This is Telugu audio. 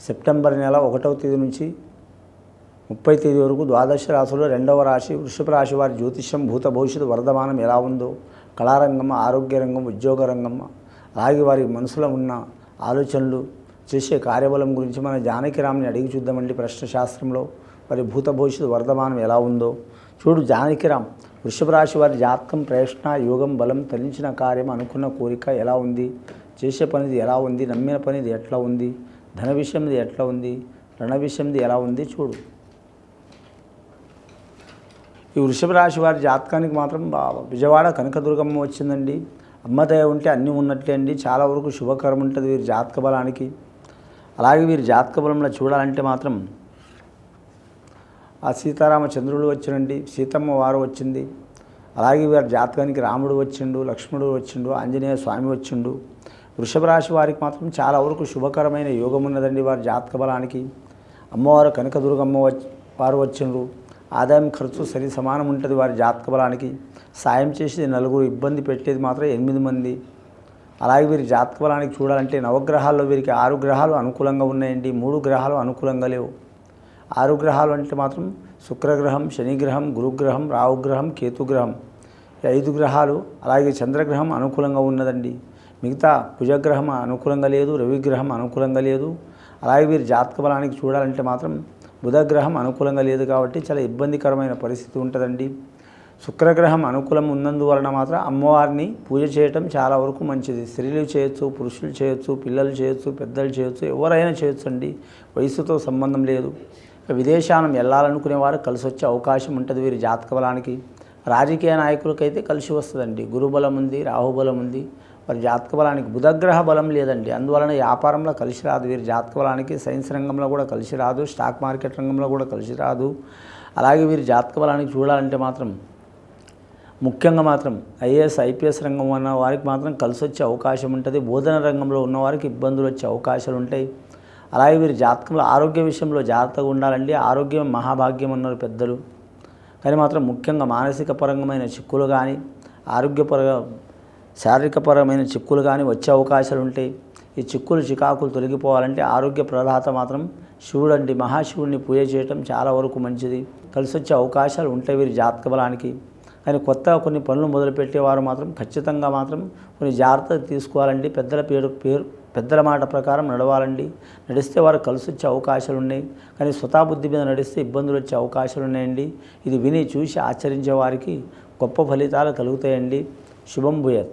సెప్టెంబర్ నెల ఒకటవ తేదీ నుంచి ముప్పై తేదీ వరకు ద్వాదశ రాశిలో రెండవ రాశి వృషభ రాశి వారి జ్యోతిష్యం భూత భవిష్యత్తు వర్ధమానం ఎలా ఉందో కళారంగం ఆరోగ్య రంగం ఉద్యోగ రంగం అలాగే వారి మనసులో ఉన్న ఆలోచనలు చేసే కార్యబలం గురించి మన జానకిరామ్ని అడిగి చూద్దామండి ప్రశ్న శాస్త్రంలో. వారి భూత భవిష్యత్తు వర్ధమానం ఎలా ఉందో. చూడు జానకిరామ్ వృషభ రాశి వారి జాతకం ప్రయత్న యోగం బలం తలించిన కార్యం అనుకున్న కోరిక ఎలా ఉంది చేసే పనిది ఎలా ఉంది నమ్మిన పనిది ఎట్లా ఉంది ధన విషయంది ఎట్లా ఉంది? రణ విషయంది ఎలా ఉంది చూడు. ఈ వృషభ రాశి వారి జాతకానికి మాత్రం విజయవాడ కనకదుర్గమ్మ వచ్చిందండి. అమ్మదయ ఉంటే అన్నీ ఉన్నట్లే అండి. చాలా వరకు శుభకరం ఉంటుంది వీరి జాతక బలానికి. అలాగే వీరి జాతక బలంలో చూడాలంటే మాత్రం ఆ సీతారామ చంద్రుడు వచ్చినండి సీతమ్మ వారు వచ్చింది. అలాగే వారి జాతకానికి రాముడు వచ్చిండు లక్ష్మణుడు వచ్చిండు ఆంజనేయ స్వామి వచ్చిండు. వృషభ రాశి వారికి మాత్రం చాలా వరకు శుభకరమైన యోగం ఉన్నదండి వారి జాతక బలానికి. అమ్మవారు కనకదుర్గమ్మ వచ్చి వారు వచ్చిండ్రు. ఆదాయం ఖర్చు సరి సమానం ఉంటుంది వారి జాతక బలానికి. సాయం చేసేది నలుగురు ఇబ్బంది పెట్టేది మాత్రం ఎనిమిది మంది. అలాగే వీరి జాతక బలానికి చూడాలంటే నవగ్రహాల్లో వీరికి ఆరు గ్రహాలు అనుకూలంగా ఉన్నాయండి. మూడు గ్రహాలు అనుకూలంగా లేవు. ఆరు గ్రహాలు అంటే మాత్రం శుక్రగ్రహం శనిగ్రహం గురుగ్రహం రావుగ్రహం కేతుగ్రహం. ఈ ఐదు గ్రహాలు అలాగే చంద్రగ్రహం అనుకూలంగా ఉన్నదండి. మిగతా కుజగ్రహం అనుకూలంగా లేదు రవిగ్రహం అనుకూలంగా లేదు. అలాగే వీరి జాతక బలానికి చూడాలంటే మాత్రం బుధగ్రహం అనుకూలంగా లేదు కాబట్టి చాలా ఇబ్బందికరమైన పరిస్థితి ఉంటుందండి. శుక్రగ్రహం అనుకూలం ఉన్నందువలన మాత్రం అమ్మవారిని పూజ చేయటం చాలా వరకు మంచిది. స్త్రీలు చేయొచ్చు పురుషులు చేయొచ్చు పిల్లలు చేయొచ్చు పెద్దలు చేయొచ్చు ఎవరైనా చేయొచ్చు అండి. వయసుతో సంబంధం లేదు. విదేశానం వెళ్ళాలనుకునే వారు కలిసి వచ్చే అవకాశం ఉంటుంది వీరి జాతక బలానికి. రాజకీయ నాయకులకైతే కలిసి వస్తుందండి. గురుబలం ఉంది రాహుబలం ఉంది. వారి జాతక బలానికి బుధగ్రహ బలం లేదండి. అందువలన వ్యాపారంలో కలిసి రాదు. వీరి జాతక బలానికి సైన్స్ రంగంలో కూడా కలిసి రాదు. స్టాక్ మార్కెట్ రంగంలో కూడా కలిసి రాదు. అలాగే వీరి జాతక బలానికి చూడాలంటే మాత్రం ముఖ్యంగా మాత్రం ఐఏఎస్ ఐపీఎస్ రంగం ఉన్న వారికి మాత్రం కలిసి వచ్చే అవకాశం ఉంటుంది. బోధన రంగంలో ఉన్నవారికి ఇబ్బందులు వచ్చే అవకాశాలు ఉంటాయి. అలాగే వీరి జాతకంలో ఆరోగ్య విషయంలో జాగ్రత్తగా ఉండాలండి. ఆరోగ్యం మహాభాగ్యం అన్నారు పెద్దలు. కానీ మాత్రం ముఖ్యంగా మానసిక పరంగమైన చిక్కులు కానీ ఆరోగ్యపర శారీరకపరమైన చిక్కులు కానీ వచ్చే అవకాశాలు ఉంటాయి ఈ చిక్కులు చికాకులు తొలగిపోవాలంటే ఆరోగ్య ప్రదాత మాత్రం శివుడు అండి మహాశివుడిని పూజ చేయటం చాలా వరకు మంచిది. కలిసి వచ్చే అవకాశాలు ఉంటాయి వీరి జాతక బలానికి. కానీ కొత్తగా కొన్ని పనులు మొదలుపెట్టేవారు మాత్రం ఖచ్చితంగా మాత్రం కొన్ని జాగ్రత్తలు తీసుకోవాలండి. పెద్దల పేరు పేరు పెద్దల మాట ప్రకారం నడవాలండి. నడిస్తే వారు కలిసి వచ్చే అవకాశాలు ఉన్నాయి. కానీ స్వతాబుద్ధి మీద నడిస్తే ఇబ్బందులు వచ్చే అవకాశాలు ఉన్నాయండి. ఇది విని చూసి ఆచరించే వారికి గొప్ప ఫలితాలు కలుగుతాయండి. శుభం భూయత్.